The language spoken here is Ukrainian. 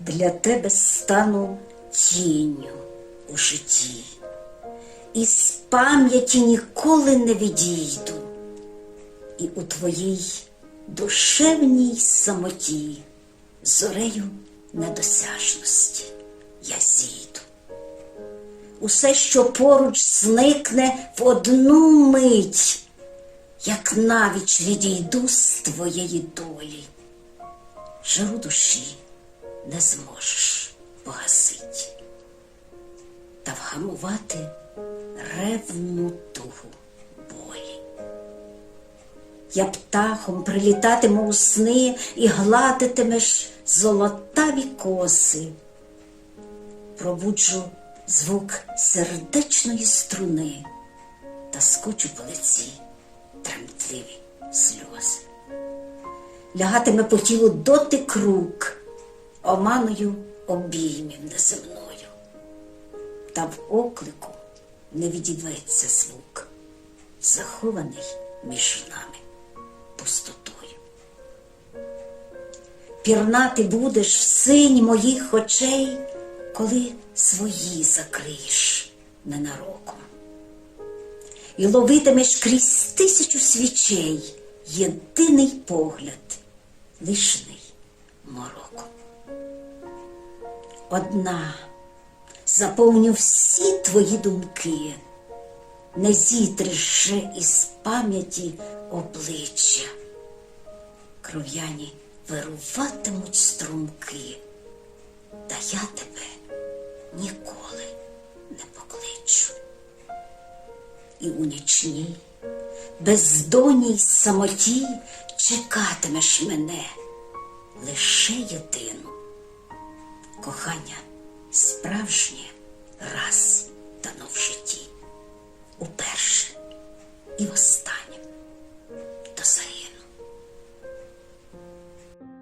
Для тебе стану тінню у житті, і з пам'яті ніколи не відійду, і у твоїй душевній самоті зорею недосяжності я зійду. Усе, що поруч зникне в одну мить, як навіч відійду з твоєї долі, жару душі не зможеш погасить та вгамувати ревну тугу болі. Я птахом прилітатиму у сни і гладитимеш золотаві коси, пробуджу звук сердечної струни та скочу по лиці тремтливі сльози. Лягатиме по тілу дотик рук, оманою обіймів неземною, та в оклику не відіветься звук, захований між нами пустотою. Пірнати будеш в синь моїх очей, коли свої закриєш ненароком. І ловитимеш крізь тисячу свічей єдиний погляд, лишний мороком. Одна заповню всі твої думки, не зітриш же із пам'яті обличчя. Кров'яні вируватимуть струмки, та я тебе ніколи І у нічній, бездонній самоті чекатимеш мене лише єдину. Кохання справжнє раз дано в житті, уперше і востаннє.